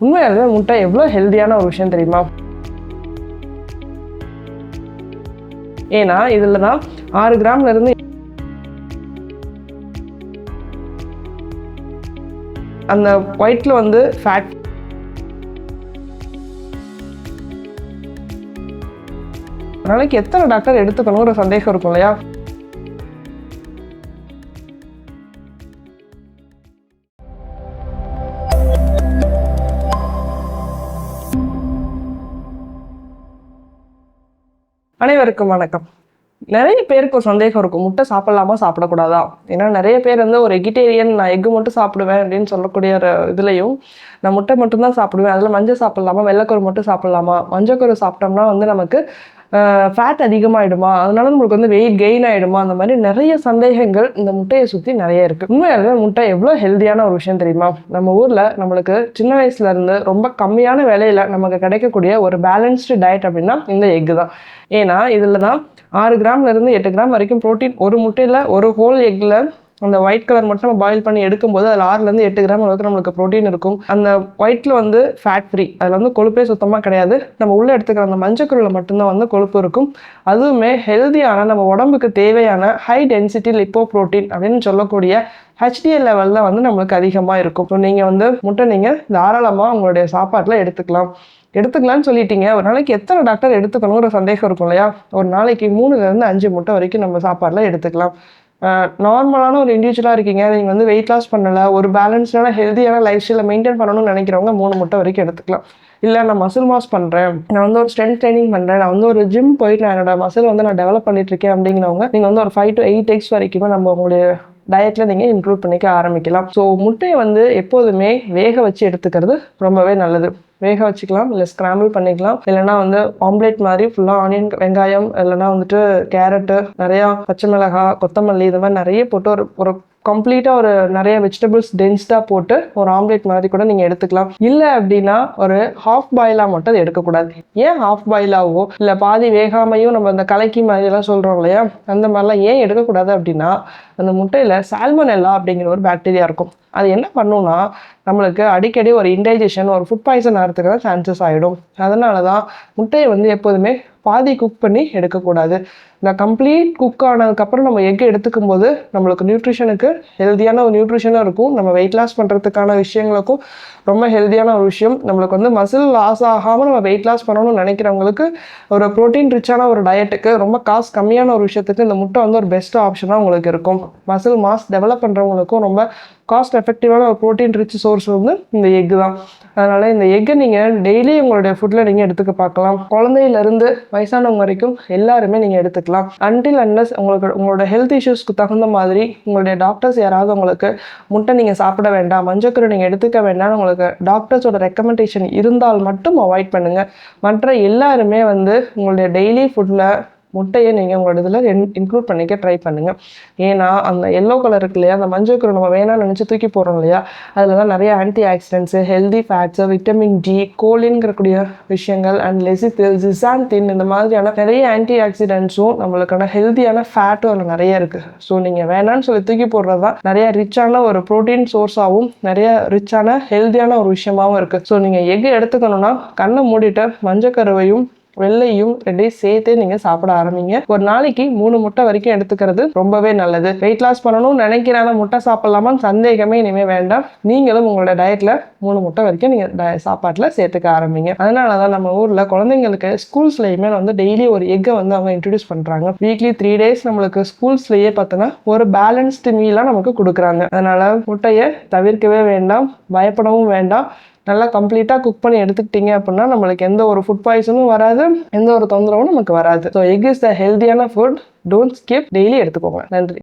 உண்மையாலுமே முட்டை எவ்வளோ ஹெல்தியான ஒரு விஷயம் தெரியுமா? ஏன்னா இதில் தான் ஆறு கிராம்ல இருந்து அந்த ஒயிட்ல வந்து ஃபேட் நாளைக்கு எத்தனை டாக்டர் எடுத்துக்கணுங்கிற சந்தேகம் இருக்கும் இல்லையா? அனைவருக்கும் வணக்கம். நிறைய பேருக்கு ஒரு சந்தேகம் இருக்கும். முட்டை சாப்பிடலாமா சாப்பிடக்கூடாதா? ஏன்னா நிறைய பேர் வந்து ஒரு எகிட்டேரியன் நான் எக்கு மட்டும் சாப்பிடுவேன் அப்படின்னு சொல்லக்கூடிய ஒரு இதுலையும் நான் முட்டை மட்டும்தான் சாப்பிடுவேன். அதில் மஞ்சள் சாப்பிடலாமா வெள்ளைக்கரு மட்டும் சாப்பிடலாமா? மஞ்சக்கரு சாப்பிட்டோம்னா வந்து நமக்கு ஃபேட் அதிகமாகிடுமா அதனால நம்மளுக்கு வந்து வெயிட் கெயின் ஆகிடுமா அந்த மாதிரி நிறைய சந்தேகங்கள் இந்த முட்டையை சுற்றி நிறைய இருக்குது உண்மையாலுமே முட்டை எவ்வளோ ஹெல்தியான ஒரு விஷயம் தெரியுமா? நம்ம ஊரில் நம்மளுக்கு சின்ன வயசுலேருந்து ரொம்ப கம்மியான விலையில் நமக்கு கிடைக்கக்கூடிய ஒரு பேலன்ஸ்டு டயட் அப்படின்னா இந்த எக்கு தான். ஏன்னா இதில் தான் ஆறு கிராம்லேருந்து எட்டு கிராம் வரைக்கும் ப்ரோட்டீன் ஒரு முட்டையில் ஒரு ஹோல் எக்கில் அந்த ஒயிட் கலர் மட்டும் நம்ம பாயில் பண்ணி எடுக்கும்போது அதில் ஆறுலேருந்து எட்டு கிராம் அளவுக்கு நம்மளுக்கு ப்ரோட்டீன் இருக்கும். அந்த ஒயிட்டில் வந்து ஃபேட் ஃப்ரீ அதில் வந்து கொழுப்பே சுத்தமாக கிடையாது. நம்ம உள்ளே எடுத்துக்கிற அந்த மஞ்சக்குருவில் மட்டும்தான் வந்து கொழுப்பு இருக்கும். அதுவுமே ஹெல்த்தியான நம்ம உடம்புக்கு தேவையான ஹை டென்சிட்டி லிப்போ ப்ரோட்டீன் அப்படின்னு சொல்லக்கூடிய ஹெச்டிஎல் லெவலில் வந்து நம்மளுக்கு அதிகமாக இருக்கும். ஸோ நீங்கள் வந்து முட்டை நீங்கள் தாராளமாக உங்களுடைய சாப்பாட்டில் எடுத்துக்கலாம். எடுத்துக்கலாம்னு சொல்லிட்டீங்க. ஒரு நாளைக்கு எத்தனை டாக்டர் எடுத்துக்கணுங்கிற சந்தேகம் இருக்கும் இல்லையா? ஒரு நாளைக்கு மூணுலேருந்து அஞ்சு முட்டை வரைக்கும் நம்ம சாப்பாடில் எடுத்துக்கலாம். நார்மலான ஒரு இண்டிவிஜுவலாக இருக்கீங்க. நீங்கள் வந்து வெயிட் லாஸ் பண்ணலை ஒரு பேலன்ஸ்டான ஹெல்த்தியான லைஃப் ஸ்டைலை மெயின்டைன் பண்ணணும்னு நினைக்கிறவங்க மூணு முட்டை வரைக்கும் எடுத்துக்கலாம். இல்லை நான் மசில் மாஸ் பண்ணுறேன் நான் வந்து ஒரு ஸ்ட்ரென்த் ட்ரைனிங் பண்ணுறேன் நான் வந்து ஒரு ஜிம் போயிட்டு நான் என்னோட மசில் வந்து நான் டெவலப் பண்ணிட்டு இருக்கேன் அப்படிங்கிறவங்க நீங்கள் வந்து ஒரு ஃபைவ் டு எயிட் எக்ஸ் வரைக்குமே நம்ம உங்களுடைய டயட்டில் நீங்கள் இன்க்ளூட் பண்ணிக்க ஆரம்பிக்கலாம். ஸோ முட்டையை வந்து எப்போதுமே வேக வச்சு எடுத்துக்கிறது ரொம்பவே நல்லது. வேக வச்சுக்கலாம் இல்லை ஸ்க்ராம்பிள் பண்ணிக்கலாம். இல்லைனா வந்து ஆம்லேட் மாதிரி ஃபுல்லாக ஆனியன் வெங்காயம் இல்லைனா வந்துட்டு கேரட்டு நிறையா பச்சை மிளகாய் கொத்தமல்லி இது மாதிரி நிறைய போட்டு ஒரு ஒரு கம்ப்ளீட்டாக ஒரு நிறைய வெஜிடபிள்ஸ் டென்ஸ்டாக போட்டு ஒரு ஆம்லேட் மாதிரி கூட நீங்கள் எடுத்துக்கலாம். இல்லை அப்படின்னா ஒரு ஹாஃப் பாயிலாக மட்டும் அது எடுக்கக்கூடாது. ஏன் ஹாஃப் பாயிலாகவோ இல்லை பாதி வேகாமையும் நம்ம அந்த கலக்கி மாதிரிலாம் சொல்கிறோம் இல்லையா? அந்த மாதிரிலாம் ஏன் எடுக்கக்கூடாது அப்படின்னா அந்த முட்டையில் சால்மனெல்லா அப்படிங்கிற ஒரு பாக்டீரியா இருக்கும். அது என்ன பண்ணும்னா நம்மளுக்கு அடிக்கடி ஒரு இன்டைஜஷன் ஒரு ஃபுட் பாய்சன் ஆகிறதுக்கு தான் சான்சஸ் ஆகிடும் அதனால தான் முட்டையை வந்து எப்போதுமே பாதி குக் பண்ணி எடுக்கக்கூடாது. இந்த கம்ப்ளீட் குக் ஆனதுக்கப்புறம் நம்ம எக் எடுத்துக்கும் போது நம்மளுக்கு நியூட்ரிஷனுக்கு ஹெல்த்தியான ஒரு நியூட்ரிஷனும் இருக்கும். நம்ம வெயிட் லாஸ் பண்ணுறதுக்கான விஷயங்களுக்கும் ரொம்ப ஹெல்த்தியான ஒரு விஷயம். நம்மளுக்கு வந்து மசில் லாஸ் ஆகாமல் நம்ம வெயிட் லாஸ் பண்ணணும்னு நினைக்கிறவங்களுக்கு ஒரு ப்ரோட்டீன் ரிச்சான ஒரு டயட்டுக்கு ரொம்ப காசு கம்மியான ஒரு விஷயத்துக்கு இந்த முட்டை வந்து ஒரு பெஸ்ட் ஆப்ஷனாக உங்களுக்கு இருக்கும். மசில் மாஸ் டெவலப் பண்ணுறவங்களுக்கும் ரொம்ப காஸ்ட் எஃபெக்டிவான ஒரு ப்ரோட்டீன் ரிச் சோர்ஸ் வந்து இந்த எக்கு தான். அதனால் இந்த எக்கை நீங்கள் டெய்லி உங்களுடைய ஃபுட்டில் நீங்கள் எடுத்துக்க பார்க்கலாம். குழந்தையிலேருந்து வயசானவங்க வரைக்கும் எல்லாருமே நீங்கள் எடுத்துக்கலாம். அன்டில் அன்லஸ் உங்களுக்கு உங்களோட ஹெல்த் இஷ்யூஸ்க்கு தகுந்த மாதிரி உங்களுடைய டாக்டர்ஸ் யாராவது உங்களுக்கு முட்டை நீங்கள் சாப்பிட வேண்டாம் மஞ்சக்கரு நீங்கள் எடுத்துக்க வேண்டாம் உங்களுக்கு டாக்டர்ஸோட ரெக்கமெண்டேஷன் இருந்தால் மட்டும் அவாய்ட் பண்ணுங்கள் மற்ற எல்லாருமே வந்து உங்களுடைய டெய்லி ஃபுட்டில் முட்டையை நீங்கள் உங்களோட இதில் இன்க்ளூட் பண்ணிக்க ட்ரை பண்ணுங்கள் ஏன்னா அந்த எல்லோ கலர் இருக்கு இல்லையா அந்த மஞ்சள் கரு நம்ம வேணாம்னு நினச்சி தூக்கி போடுறோம் இல்லையா அதில் தான் நிறைய antioxidants healthy fats vitamin D கோலின்கிறக்கூடிய விஷயங்கள் அண்ட் லெசித்தில் ஜிசான்தின் இந்த மாதிரியான நிறைய ஆன்டி ஆக்சிடென்ட்ஸும் நம்மளுக்கான ஹெல்த்தியான ஃபேட்டும் அதில் நிறைய இருக்குது ஸோ நீங்கள் வேணான்னு சொல்லி தூக்கி போடுறது தான் நிறைய ரிச்சான ஒரு ப்ரோட்டீன் சோர்ஸாகவும் நிறைய ரிச்சான ஹெல்த்தியான ஒரு விஷயமாகவும் இருக்குது ஸோ நீங்கள் எக் எடுத்துக்கணும்னா கண்ணை மூடிட்டு மஞ்சக்கருவையும் வெள்ளையும் ரெண்டையும் சேர்த்தே நீங்க சாப்பிட ஆரம்பிங்க. ஒரு நாளைக்கு மூணு முட்டை வரைக்கும் எடுத்துக்கிறது ரொம்பவே நல்லது. வெயிட் லாஸ் பண்ணணும்னு நினைக்கிறாங்க முட்டை சாப்பிடலாமான்னு சந்தேகமே இனிமே வேண்டாம். நீங்களும் உங்களோட டயட்ல மூணு முட்டை வரைக்கும் நீங்க di- சாப்பாட்டுல சேர்த்துக்க ஆரம்பிங்க. அதனாலதான் நம்ம ஊர்ல குழந்தைங்களுக்கு ஸ்கூல்ஸ்லயுமே வந்து டெய்லி ஒரு எக்கை வந்து அவங்க இன்ட்ரடியூஸ் பண்றாங்க. வீக்லி த்ரீ டேஸ் நம்மளுக்கு ஸ்கூல்ஸ்லயே பார்த்தோன்னா ஒரு பேலன்ஸ்டு மீலா நமக்கு கொடுக்குறாங்க. அதனால முட்டையை தவிர்க்கவே வேண்டாம் பயப்படவும் வேண்டாம். நல்லா கம்ப்ளீட்டாக குக் பண்ணி எடுத்துக்கிட்டீங்க அப்படின்னா நம்மளுக்கு எந்த ஒரு ஃபுட் பாய்சனும் வராது. எந்த ஒரு தொந்தரவும் நமக்கு வராது. ஸோ எக் இஸ் த ஹெல்தியான ஃபுட் டோன்ட் ஸ்கிப் டெய்லி எடுத்துக்கோங்க. நன்றி.